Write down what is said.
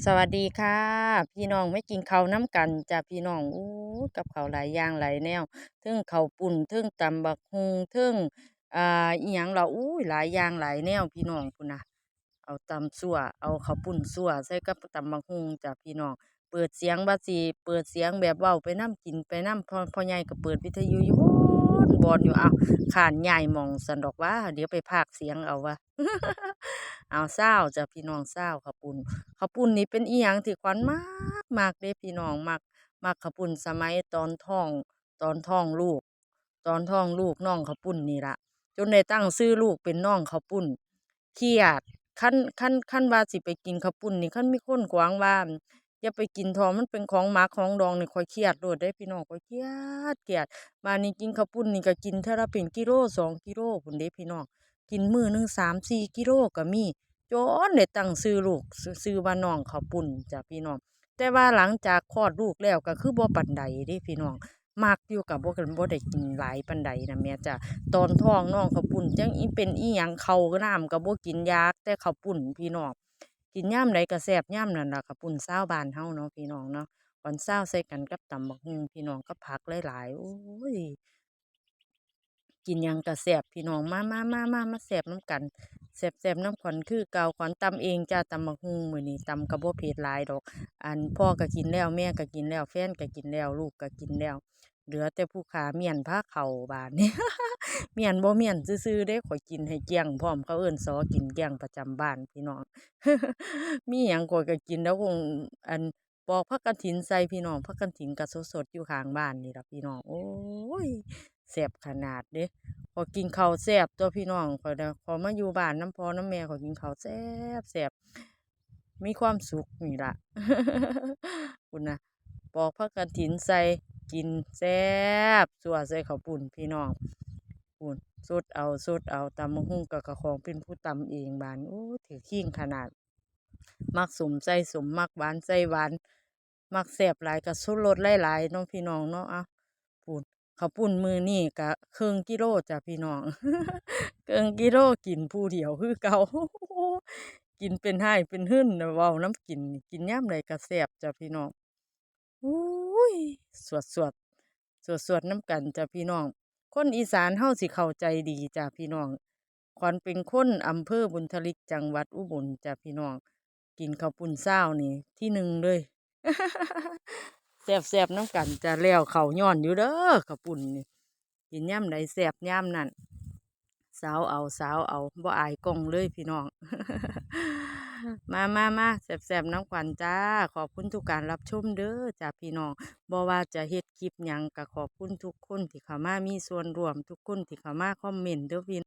สวัสดีค่ะ พี่น้องไม่กินเขาน้ำกันจ้ะพี่น้องอู้กับเขาหลายอย่างหลายแนวทึ่งเขาปุ่นทึ่งตำบักฮุงทึ่งอ่าอีหยังเราอู้หลายอย่างหลายแนวพี่น้องคุณนะเอาตำซั่วเอาเขาปุ่นซั่วใส่กับตำบักฮุงจ้ะพี่น้อง เปิดเสียงบัดสิเปิดเสียงแบบเว้าไปน้ำกินไปน้ำพอพอใหญ่ก็เปิดวิทยุอยู่บอนบอนอยู่เอาขานใหญ่มองสันดอกว่า เดี๋ยวไปพากเสียงเอาวะเอาเศร้าจ้ะพี่น้องเศร้าข้าวปุ่นข้าปุ้นนี่เป็นอีหยังที่ขวัญมากมากเด้พี่น้องมักมักข้าปุ้นสมัยตอนท้อง ตอนท้องลูก ตอนท้องลูกน้องข้าปุ้นนี่ละจนได้ตั้งชื่อลูกเป็นน้องข้าปุ้นเครียดคันคันคันว่าสิไปกินข้าปุ้นนี่คันมีคนขวางว่า อย่าไปกินทอมันเป็นของหมักของดองนี่คอยเครียดโดดได้พี่น้องคอยเครียดเครียดมานี่กินข้าวปุ้นนี่ก็กินเท่าละเป็นกิโลสองกิโลพุ่นเด้พี่น้องกินมือหนึ่งสามสี่กิโลก็มีจนได้ตั้งชื่อลูกชื่อว่าน้องข้าวปุ้นจ้ะพี่น้องแต่ว่าหลังจากคลอดลูกแล้วก็คือบ่ปานใดเด้พี่น้องมักอยู่กับบ่กันบ่ได้กินหลายปานใดนะแม่จ้ะตอนท้องน้องข้าวปุ้นจังอีเป็นอีหยังเขาก็น้ำก็บ่กินยากแต่ข้าวปุ้นพี่น้อง กินย่ามใดก็แซ่บยามนั้นล่ะข้าวปุ้นชาวบ้าบานเฮาเนาะพี่น้องเนาะตอนเช้าใส่กันกับตำบักหุ่งพี่น้องกับผักหลายๆโอ้ยกินยังก็แซ่บพี่น้องมามามามามาแซ่บน้ำกันแซ่บแซ่บน้ำขวัญคือเกาขวัญตำเองจ้าตำบักหุ่งมือนี้ตำกระบ่เผ็ดลายดอก อันพ่อก็กินแล้วแม่ก็กินแล้วแฟนก็กินแล้วลูกก็กินแล้ว เหลือแต่ผู้ขาเมียนผ้าเข่าบาดนี้เมียนบ่เมียนซื่อๆเด้ข่อยกินให้เกี้ยงพร้อมเขาเอิ้นสอกินเกี้ยงประจำบ้านพี่น้องมีหยังข่อยก็กินแล้วคงอันปอกผักกฐินใส่พี่น้องผักกฐินก็สดๆอยู่ข้างบ้านนี่ล่ะพี่น้องโอ้ยแซ่บขนาดเด้พอกินข้าวแซ่บตัวพี่น้องข้อยนะพอมาอยู่บ้านน้ำพ่อน้ำแม่ขอยกินข้าวแซ่บแซ่บมีความสุขนี่ล่ะคุณนะปอกผักกฐินใส่ กินแซ่บสัวใส่ข้าวปุ่นพี่น้องปุ่นสดเอาสดเอาตำมะฮุ่งกับกระของเป็นผู้ตำเองบานโอ้ถือขิงขนาด มักสมใส่สมมักหวานใส่หวาน มักแซ่บหลายกับสุดรสหลายๆน้องพี่น้องเนาะอะปุ่นข้าวปุ่นมือนี่กะครึ่องกิโลจ้ะพี่น้องเครึ่องกิโลกินผู้เดียวคือเก่ากินเป็นไห้เป็นหึ่นเว้าน้ำกิน กินยามใดก็แซ่บจ้ะพี่น้องอุ้ย สวดสวดสวดสวดน้ำกันจ้ะพี่น้อง คนอีสานเฮาสิเข้าใจดีจ้ะพี่น้องขวัญเป็นคนอำเภอบุญทลิกจังหวัดอุบลจ้ะพี่น้อง กินข้าวปุ้นเศร้านี่ที่หนึ่งเลยแซบแซบน้ำกันจะแล้วเขาย้อนอยู่เด้อข้าวปุ้นนี่กินย่ำใดแซบย่ำนั่นสาวเอาสาวเอาบ่อายกองเลยพี่น้อง มามามาแสบแสบน้ำขวัญจ้า ขอบคุณทุกการรับชมเด้อจ้าพี่น้องบ่ว่าจะเฮ็ดคลิปหยังก็ขอบคุณทุกคนที่เข้ามามีส่วนร่วมทุกคนที่เข้ามาคอมเมนต์เด้อพี่